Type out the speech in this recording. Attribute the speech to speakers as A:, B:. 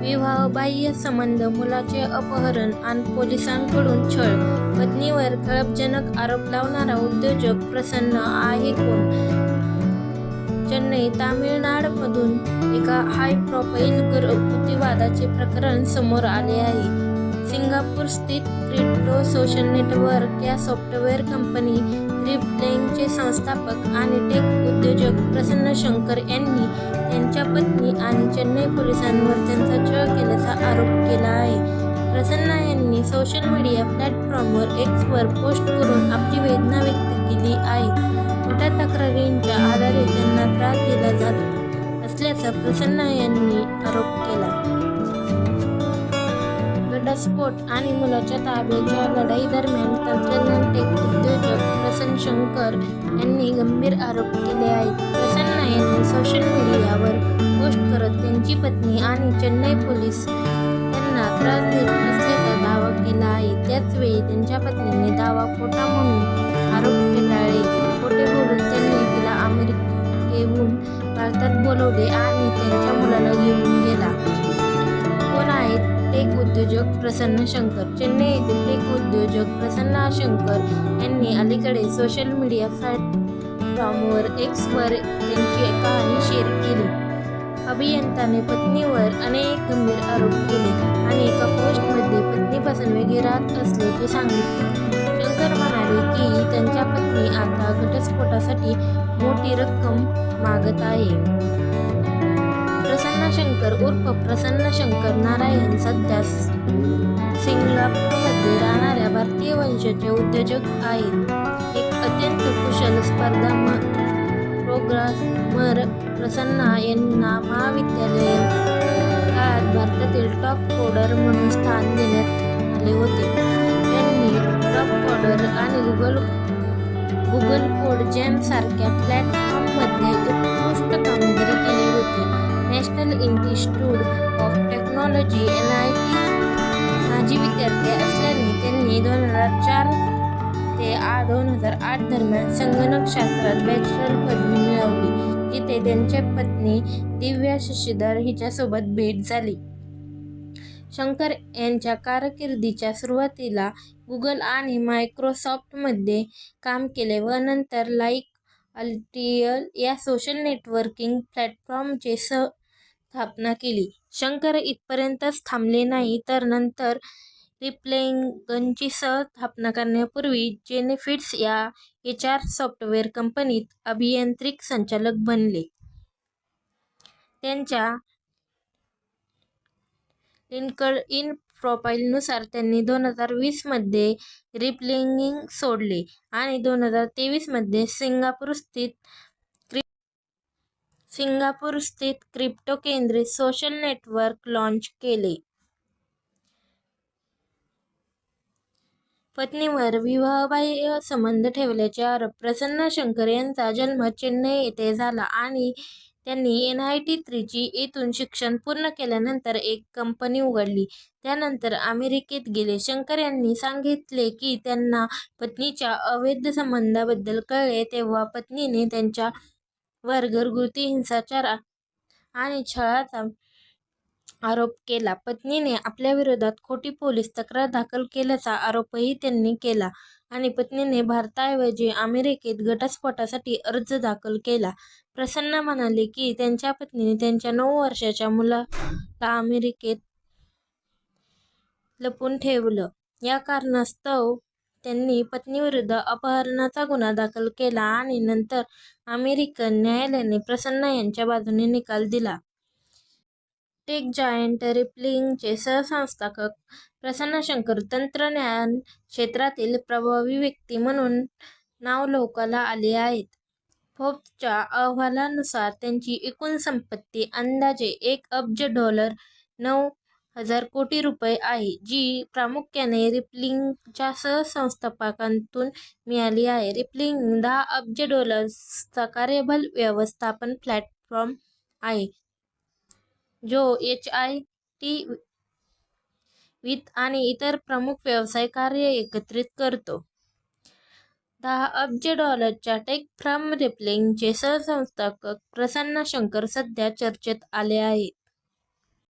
A: विवाहबाह्य संबंध मुलाचे अपहरण आणि पोलिसांकडून छळ. पत्नीवर कळपजनक आरोप लावणारा उद्योजक प्रसन्न आहे कोण? चेन्नई तामिळनाडूमधून एका हाय प्रोफाईल युक्तिवादाचे प्रकरण समोर आले आहे. सिंगापूर स्थित क्रिप्टो सोशल नेटवर्क या सॉफ्टवेअर कंपनी रिप्लेंगचे संस्थापक आणि टेक उद्योजक प्रसन्न शंकर यांनी त्यांच्या पत्नी आणि चेन्नई पोलिसांवर त्यांचा छळ केल्याचा आरोप केला आहे. प्रसन्ना यांनी सोशल मीडिया प्लॅटफॉर्मवर एक्सवर पोस्ट करून आपली वेदना घटस्फोट आणि मुलाच्या ताब्याच्या लढाई दरम्यान तंत्रज्ञान टेक उद्योजक प्रसन्न शंकर यांनी गंभीर आरोप केले आहेत. प्रसन्न यांनी सोशल मीडियावर पोस्ट करत त्यांची पत्नी आणि चेन्नई पोलीस त्यांना त्रास देत असल्याचा दावा केला आहे. त्याचवेळी त्यांच्या पत्नीने दावा खोटा म्हणून आरोप फेटाळले खोटे बोलून त्यांनी तिला अमेरिकेहून भारतात बोलवले आणि त्यांच्या मुलाला घेऊन प्रसन्न शंकर चेन्नई येथील एक उद्योजक प्रसन्न शंकर यांनी अलीकडे सोशल मीडिया प्लॅटफॉर्मवर एक्सवर त्यांची कहाणी शेअर केली. अभियंताने पत्नीवर अनेक गंभीर आरोप केले. आणि एका पोस्टमध्ये पत्नीपासून वेगळे राहत असल्याचे सांगितले. शंकर म्हणाले की त्यांच्या पत्नी आता घटस्फोटासाठी मोठी रक्कम मागत आहे. शंकर उर्फ प्रसन्न शंकर नारायण सध्या सिंगापूरमध्ये राहणाऱ्या भारतीय वंशाचे उद्योजक आहेत. एक अत्यंत कुशल स्पर्धा प्रोग्रामर प्रसन्ना यांना महाविद्यालय काळात भारतातील टॉप कोडर म्हणून स्थान देण्यात आले होते. त्यांनी टॉप कोडर आणि गुगल गुगल कोड जॅम सारख्या प्लॅटफॉर्ममध्ये ते दोन हजार आठ दरम्यान संगणकशास्त्रात बॅचलर पदवी मिळवली जिथे त्यांच्या पत्नी दिव्या शशीधर हिच्यासोबत भेट झाली. शंकर यांच्या कारकिर्दीच्या सुरुवातीला गुगल आणि मायक्रोसॉफ्टमध्ये काम केले व नंतर लाईक अल्टियल या सोशल नेटवर्किंग प्लॅटफॉर्मचे स्थापना केली. शंकर इथपर्यंतच थांबले नाही तर नंतर रिप्लेंगनची स्थापना करण्यापूर्वी जेनेफिट्स या एच आर सॉफ्टवेअर कंपनीत अभियांत्रिक संचालक बनले. त्यांच्या लिंकड इन प्रोफाईलनुसार त्यांनी दोन हजार वीसमध्ये रिप्लेंगिंग सोडले आणि दोन हजार तेवीसमध्ये सिंगापूर स्थित सिंगापूर स्थित क्रिप्टो केंद्रित सोशल नेटवर्क लॉन्च केले. पत्नीवर विवाहबाह्य संबंध ठेवल्याचे आरोप. प्रसन्न शंकर यांचा जन्म चेन्नई येथे झाला आणि त्यांनी एन आय टी त्रिची येथून शिक्षण पूर्ण केल्यानंतर एक कंपनी उघडली. त्यानंतर अमेरिकेत गेले. शंकर यांनी सांगितले की त्यांना पत्नीच्या अवैध संबंधाबद्दल कळले तेव्हा पत्नीने त्यांच्यावर घरगुती हिंसाचार आणि छळाचा आरोप केला. पत्नीने आपल्याविरोधात खोटी पोलीस तक्रार दाखल केल्याचा आरोपही त्यांनी केला आणि पत्नीने भारताऐवजी अमेरिकेत घटस्फोटासाठी अर्ज दाखल केला. प्रसन्न म्हणाले की त्यांच्या पत्नीने त्यांच्या नऊ वर्षाच्या मुलाला अमेरिकेत लपून ठेवलं. या कारणास्तव त्यांनी पत्नीविरुद्ध अपहरणाचा गुन्हा दाखल केला आणि नंतर अमेरिकन न्यायालयाने प्रसन्न यांच्या बाजूने निकाल दिला. टेक जायंट रिपलिंगचे सहसंस्थापक प्रसन्न शंकर तंत्रज्ञान क्षेत्रातील प्रभावी व्यक्ती म्हणून नावलौकाला आले आहेत. फोर्ब्सच्या अहवालानुसार त्यांची एकूण संपत्ती अंदाजे एक अब्ज डॉलर नऊ हजार कोटी रुपये आहे जी प्रामुख्याने रिप्लिंगच्या सहसंस्थापकांतून मिळाली आहे. रिप्लिंग दहा अब्ज डॉलर्सचा कार्यबल व्यवस्थापन प्लॅटफॉर्म आहे. जो एच आय टी वित्त आणि इतर प्रमुख व्यवसाय कार्य एकत्रित करतो. दहा अब्ज डॉलरच्या टेक फ्रॉम रिप्लिंगचे सहसंस्थापक प्रसन्न शंकर सध्या चर्चेत आले आहेत.